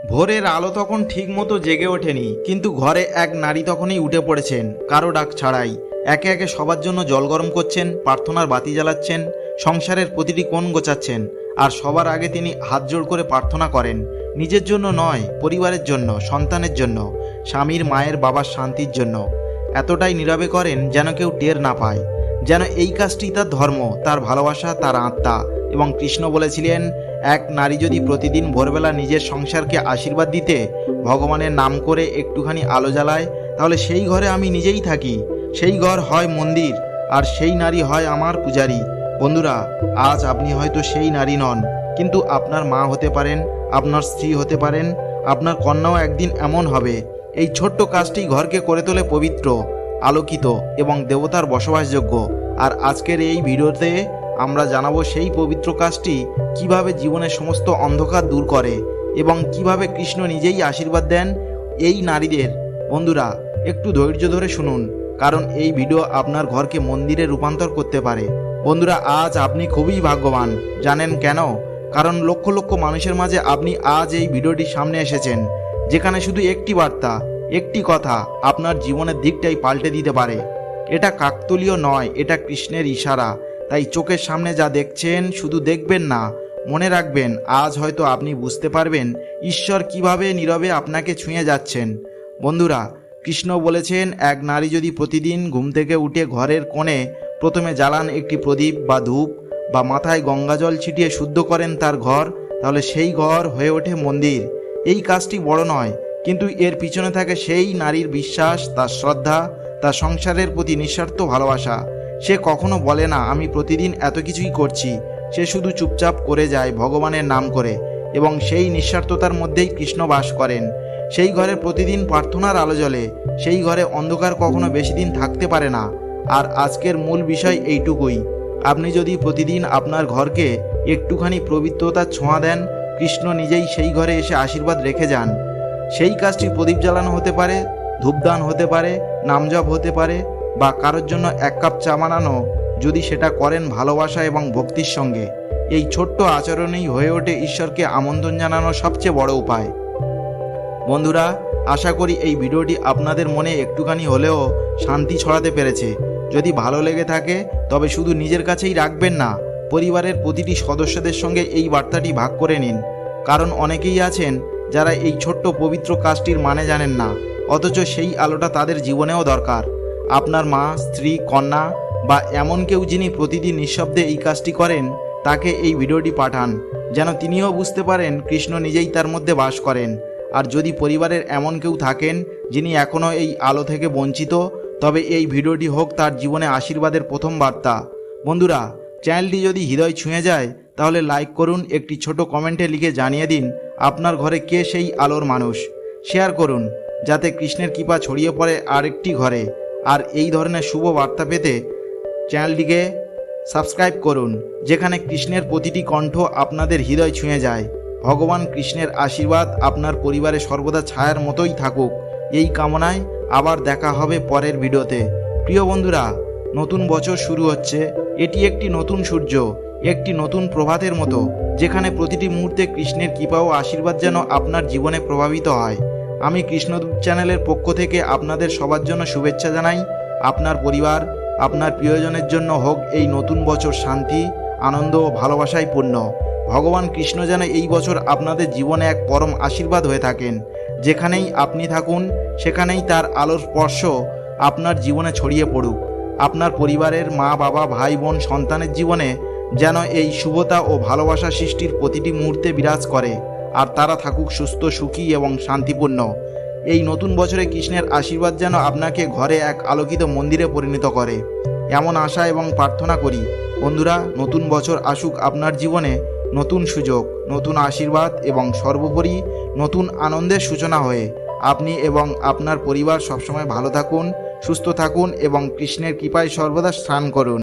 ভোরের আলো তখন ঠিক মতো জেগে ওঠেনি, কিন্তু ঘরে এক নারী তখনই উঠে পড়েছেন, কারও ডাক ছাড়াই। একে একে সবার জন্য জল গরম করছেন, প্রার্থনার বাতি জ্বালাচ্ছেন, সংসারের প্রতিটি কোণ গোছাচ্ছেন, আর সবার আগে তিনি হাত জোড় করে প্রার্থনা করেন, নিজের জন্য নয়, পরিবারের জন্য, সন্তানের জন্য, স্বামীর মায়ের বাবার শান্তির জন্য। এতটাই নীরবে করেন যেন কেউ টের না পায়, যেন এই কাজটি তার ধর্ম, তার ভালোবাসা, তার আত্মা, এবং কৃষ্ণ বলেছিলেন এক নারী যদি প্রতিদিন ভোরবেলা নিজের সংসারকে আশীর্বাদ দিতে ভগবানের নাম করে একটুখানি আলো জ্বালায়, তাহলে সেই ঘরে আমি নিজেই থাকি। সেই ঘর হয় মন্দির, আর সেই নারী হয় আমার পূজারী। বন্ধুরা, আজ আপনি হয়তো সেই নারী নন, কিন্তু আপনার মা হতে পারেন, আপনার স্ত্রী হতে পারেন, আপনার কন্যাও একদিন এমন হবে। এই ছোট্ট কাজটি ঘরকে করে তোলে পবিত্র, আলোকিত এবং দেবতার বসবাসযোগ্য। আর আজকের এই ভিডিওতে আমরা জানাব সেই পবিত্র কাজটি কীভাবে জীবনের সমস্ত অন্ধকার দূর করে এবং কীভাবে কৃষ্ণ নিজেই আশীর্বাদ দেন এই নারীদের। বন্ধুরা, একটু ধৈর্য ধরে শুনুন, কারণ এই ভিডিও আপনার ঘরকে মন্দিরে রূপান্তর করতে পারে। বন্ধুরা, আজ আপনি খুবই ভাগ্যবান, জানেন কেন? কারণ লক্ষ লক্ষ মানুষের মাঝে আপনি আজ এই ভিডিওটির সামনে এসেছেন, যেখানে শুধু একটি বার্তা, একটি কথা আপনার জীবনের দিকটাই পাল্টে দিতে পারে। এটা কাকতলীয় নয়, এটা কৃষ্ণের ইশারা। তাই চোখের সামনে যা দেখছেন শুধু দেখবেন না, মনে রাখবেন আজ হয়তো আপনি বুঝতে পারবেন ঈশ্বর কীভাবে নীরবে আপনাকে ছুঁয়ে যাচ্ছেন। বন্ধুরা, কৃষ্ণ বলেছেন, এক নারী যদি প্রতিদিন ঘুম থেকে উঠে ঘরের কোণে প্রথমে জ্বালান একটি প্রদীপ বা ধূপ বা মাথায় গঙ্গাজল ছিটিয়ে শুদ্ধ করেন তার ঘর, তাহলে সেই ঘর হয়ে ওঠে মন্দির। এই কাজটি বড় নয়, কিন্তু এর পিছনে থাকে সেই নারীর বিশ্বাস, তার শ্রদ্ধা, তার সংসারের প্রতি নিঃস্বার্থ ভালোবাসা। সে কখনো বলে না, আমি প্রতিদিন এত কিছুই করছি। সে শুধু চুপচাপ করে যায় ভগবানের নাম করে এবং সেই নিঃস্বার্থতার মধ্যেই কৃষ্ণ বাস করেন। সেই ঘরে প্রতিদিন প্রার্থনার আলো জ্বলে, সেই ঘরে অন্ধকার কখনো বেশি দিন থাকতে পারে না। আর আজকের মূল বিষয় এইটুকুই, আপনি যদি প্রতিদিন আপনার ঘরকে একটুখানি পবিত্রতার ছোঁয়া দেন, কৃষ্ণ নিজেই সেই ঘরে এসে আশীর্বাদ রেখে যান। সেই কাজটি প্রদীপ জ্বালানো হতে পারে, ধূপদান হতে পারে, নামজপ হতে পারে বা কারোর জন্য এক কাপ চা বানানো যদি সেটা করেন ভালোবাসা এবং ভক্তির সঙ্গে। এই ছোট্ট আচরণেই হয়ে ওঠে ঈশ্বরকে আমন্ত্রণ জানানোর সবচেয়ে বড় উপায়। বন্ধুরা, আশা করি এই ভিডিওটি আপনাদের মনে একটুখানি হলেও শান্তি ছড়াতে পেরেছে। যদি ভালো লেগে থাকে, তবে শুধু নিজের কাছেই রাখবেন না, পরিবারের প্রতিটি সদস্যদের সঙ্গে এই বার্তাটি ভাগ করে নিন। কারণ অনেকেই আছেন যারা এই ছোট্ট পবিত্র কাজটির মানে জানেন না, অথচ সেই আলোটা তাদের জীবনেও দরকার। আপনার মা, স্ত্রী, কন্যা বা এমন কেউ যিনি প্রতিদিন নিঃশব্দে এই কাজটি করেন, তাকে এই ভিডিওটি পাঠান, যেন তিনিও বুঝতে পারেন কৃষ্ণ নিজেই তার মধ্যে বাস করেন। আর যদি পরিবারের এমন কেউ থাকেন, যিনি এখনও এই আলো থেকে বঞ্চিত, তবে এই ভিডিওটি হোক তার জীবনে আশীর্বাদের প্রথম বার্তা। বন্ধুরা, চ্যানেলটি যদি হৃদয় ছুঁয়ে যায়, তাহলে লাইক করুন, একটি ছোট কমেন্টে লিখে জানিয়ে দিন, আপনার ঘরে কে সেই আলোর মানুষ। শেয়ার করুন, যাতে কৃষ্ণের কৃপা ছড়িয়ে পড়ে আরেকটি ঘরে। আর এই ধরনের শুভ বার্তা পেতে চ্যানেলটিকে সাবস্ক্রাইব করুন, যেখানে কৃষ্ণের প্রতিটি কণ্ঠ আপনাদের হৃদয় ছুঁয়ে যায়। ভগবান কৃষ্ণের আশীর্বাদ আপনার পরিবারে সর্বদা ছায়ার মতোই থাকুক। এই কামনায় আবার দেখা হবে পরের ভিডিওতে। প্রিয় বন্ধুরা, নতুন বছর শুরু হচ্ছে। এটি একটি নতুন সূর্য, একটি নতুন প্রভাতের মতো, যেখানে প্রতিটি মুহূর্তে কৃষ্ণের কৃপা ও আশীর্বাদ যেন আপনার জীবনে প্রভাবিত হয়। আমি কৃষ্ণদূত চ্যানেলের পক্ষ থেকে আপনাদের সবার জন্য শুভেচ্ছা জানাই। আপনার পরিবার, আপনার প্রিয়জনের জন্য হোক এই নতুন বছর শান্তি, আনন্দ ও ভালোবাসায় পূর্ণ। ভগবান কৃষ্ণ যেন এই বছর আপনাদের জীবনে এক পরম আশীর্বাদ হয়ে থাকেন। যেখানেই আপনি থাকুন, সেখানেই তার আলোর স্পর্শ আপনার জীবনে ছড়িয়ে পড়ুক। আপনার পরিবারের মা, বাবা, ভাই, বোন, সন্তানের জীবনে যেন এই শুভতা ও ভালোবাসা সৃষ্টির প্রতিটি মুহূর্তে বিরাজ করে। আর তারা থাকুক সুস্থ, সুখী এবং শান্তিপূর্ণ। এই নতুন বছরে কৃষ্ণের আশীর্বাদ যেন আপনাকে ঘরে এক আলোকিত মন্দিরে পরিণত করে। এমন আশা এবং প্রার্থনা করি, বন্ধুরা, নতুন বছর আসুক আপনার জীবনে নতুন সুযোগ, নতুন আশীর্বাদ এবং সর্বোপরি নতুন আনন্দের সূচনা হয়ে। আপনি এবং আপনার পরিবার সবসময় ভালো থাকুন, সুস্থ থাকুন এবং কৃষ্ণের কৃপায় সর্বদা স্নান করুন।